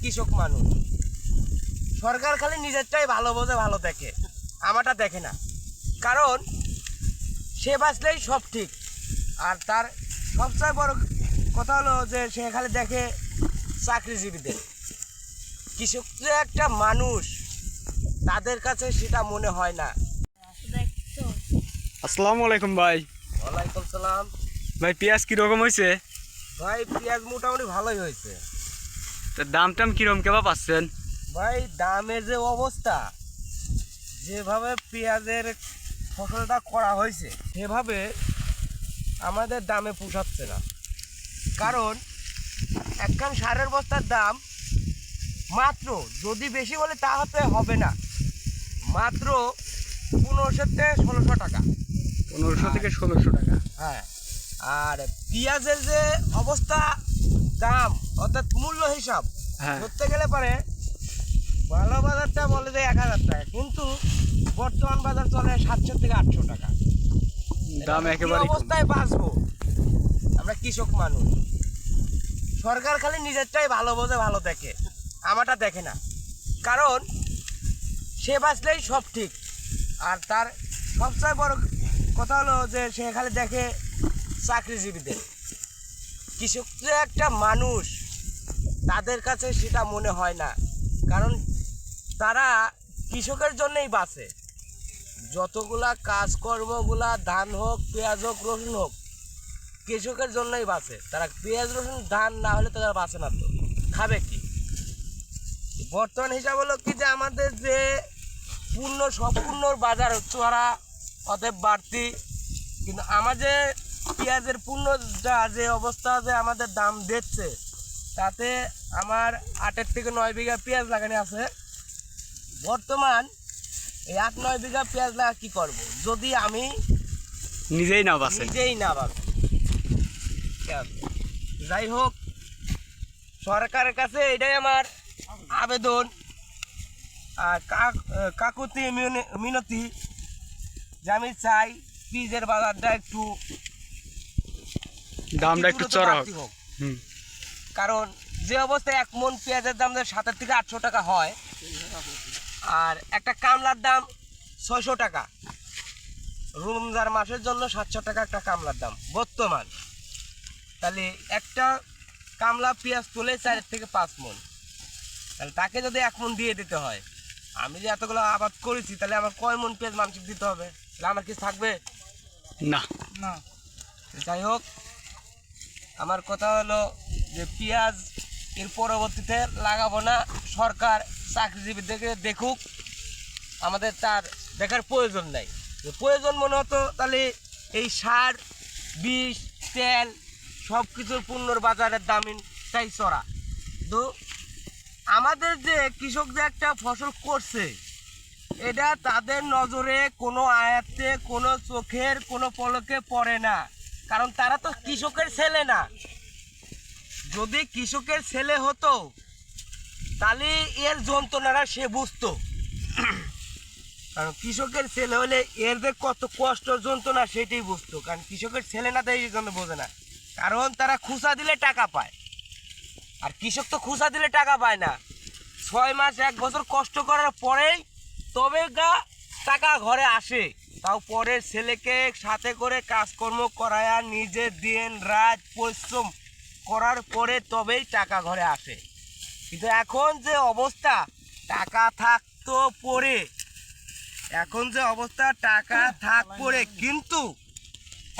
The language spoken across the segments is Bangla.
কৃষক মানুষ। সরকার খালি নিজেরটাই ভালো বোঝে ভালো দেখে। আমারটা দেখে না। কারণ সে বাঁচলেই সব ঠিক। আর তার সবচেয়ে বড় কথা হলো যে সে খালি দেখে চাকরিজীবীদের। কৃষক যে একটা মানুষ তাদের কাছে সেটা মনে হয় না। আসসালামু আলাইকুম ভাই। ওয়ালাইকুম সালাম। ভাই পেঁয়াজ কীরকম হয়েছে? ভাই পেঁয়াজ মোটামুটি ভালোই হয়েছে। দাম টাম কীরকম কেবা পাচ্ছেন ভাই দামের যে অবস্থা যেভাবে পেঁয়াজের ফসলটা করা হয়েছে সেভাবে আমাদের দামে পোষাচ্ছে না। কারণ একখান সারের বস্তার দাম মাত্র যদি বেশি বলে তা হতে হবে না। মাত্র পনেরোশো থেকে ষোলোশো টাকা। পনেরোশো থেকে ষোলোশো টাকা। হ্যাঁ আর পেঁয়াজের যে অবস্থা দাম অর্থাৎ মূল্য হিসাব ধরতে গেলে পারে ভালো বাজারটা বলে যে এক হাজার টাকা কিন্তু বর্তমান বাজার চলে সাতশো থেকে আটশো টাকা। দাম একেবারে অবস্থায় বাঁচবো? আমরা কৃষক মানুষ। সরকার খালি নিজেরটাই ভালো বোঝে ভালো দেখে। আমারটা দেখে না। কারণ সে বাঁচলেই সব ঠিক। আর তার সবচেয়ে বড় কথা হলো যে সে খালি দেখে চাকরিজীবীদের। কৃষক যে একটা মানুষ। তাদের কাছে সেটা মনে হয় না। কারণ তারা কৃষকের জন্যই বাঁচে। যতগুলা কাজকর্মগুলা ধান হোক, পেঁয়াজ হোক, রসুন হোক, কৃষকের জন্যই বাঁচে। তারা পেঁয়াজ, রসুন, ধান না হলে তারা বাঁচে না তো। খাবে কি? বর্তমান হিসাব হলো কি যে আমাদের যে পূর্ণ, সম্পূর্ণ বাজার চড়া অতএব বাড়তি। কিন্তু আমাদের পেঁয়াজের পূর্ণটা যে অবস্থা যে আমাদের দাম দিচ্ছে তাতে আমার আটের থেকে নয় বিঘা পেঁয়াজ লাগানো আছে। বর্তমান এই আট নয় বিঘা পেঁয়াজ লাগা কি করব? যদি আমি নিজেই না বাসেন নিজেই না পাবো যাই হোক সরকারের কাছে এটাই আমার আবেদন। আর কাকুতি মিন- মিনতি যে আমি চাই পিজের বাজারটা একটু দামটা একটু চড়া হোক। হুম। কারণ যে অবস্থায় এক মন পেঁয়াজের দাম যে সাতের থেকে আটশো টাকা হয় আর একটা কামলার দাম ছয়শো টাকা। রমজান মাসের জন্য সাতশো টাকা একটা কামলার দাম বর্তমান। তাহলে একটা কামলা পেঁয়াজ তুলে চার থেকে পাঁচ মন। তাহলে তাকে যদি এক মন দিয়ে দিতে হয় আমি যে এতগুলো আবাদ করেছি তাহলে আমার কয় মন পেঁয়াজ মানসিক দিতে হবে? তাহলে আমার কি থাকবে? না। না। যাই হোক আমার কথা হলো যে পেঁয়াজ এর পরবর্তীতে লাগাবো না, সরকার চাকরিজীবীদেরকে দেখুক, আমাদের তার দেখার প্রয়োজন নাই। প্রয়োজন মনে হতো তাহলে এই সার, বিষ, তেল সব কিছুর পণ্যর বাজারের দামিন তাই চড়া। তো আমাদের যে কৃষক যে একটা ফসল করছে, এটা তাদের নজরে কোনো আয়াতে, কোনো চোখের কোনো পলকে পড়ে না। কারণ তারা তো কৃষকের ছেলে না। যদি কৃষকের ছেলে হতো, তাহলে এর যন্ত্রণাটা সে বুঝতো। কারণ কৃষকের ছেলে হলে এর যে কত কষ্ট, যন্ত্রণা, সেটাই বুঝতো। কারণ কৃষকের ছেলে না তাই এই জন্য বোঝে না। কারণ তারা খুচা দিলে টাকা পায়। আর কৃষক তো খুচা দিলে টাকা পায় না। ছয় মাস, এক বছর কষ্ট করার পরেই তবে গা টাকা ঘরে আসে। তাও পরের ছেলেকে সাথে করে কাজকর্ম করায়া নিজে দিন, রাত, পরিশ্রম করার পরে তবেই টাকা ঘরে আসে। কিন্তু এখন যে অবস্থা, টাকা থাকতো পরে। এখন যে অবস্থা, টাকা থাক পরে। কিন্তু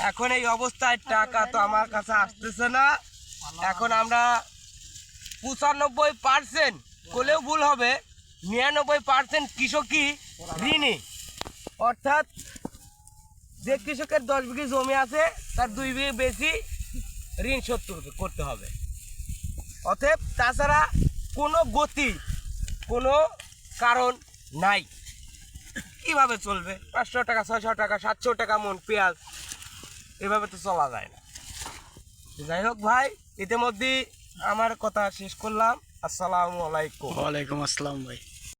এখন এই অবস্থায় টাকা তো আমার কাছে আসতেছে না। এখন আমরা পঁচানব্বই পার্সেন্ট করলেও ভুল হবে। নিরানব্বই পার্সেন্ট কৃষকই ঋণী। অর্থাৎ যে কৃষকের দশ বিঘি জমি আছে, তার দুই বিঘে বেশি ঋণ শোধ করতে- হবে। অতএব তাছাড়া কোনো গতি, কোনো কারণ নাই। কীভাবে চলবে? পাঁচশো টাকা, ছয়শো টাকা, সাতশো টাকা মন পেঁয়াজ, এভাবে তো চলা যায় না। যাই হোক ভাই ইতিমধ্যে আমার কথা শেষ করলাম। আসসালামু আলাইকুম। ওয়ালাইকুম আসসালাম ভাই।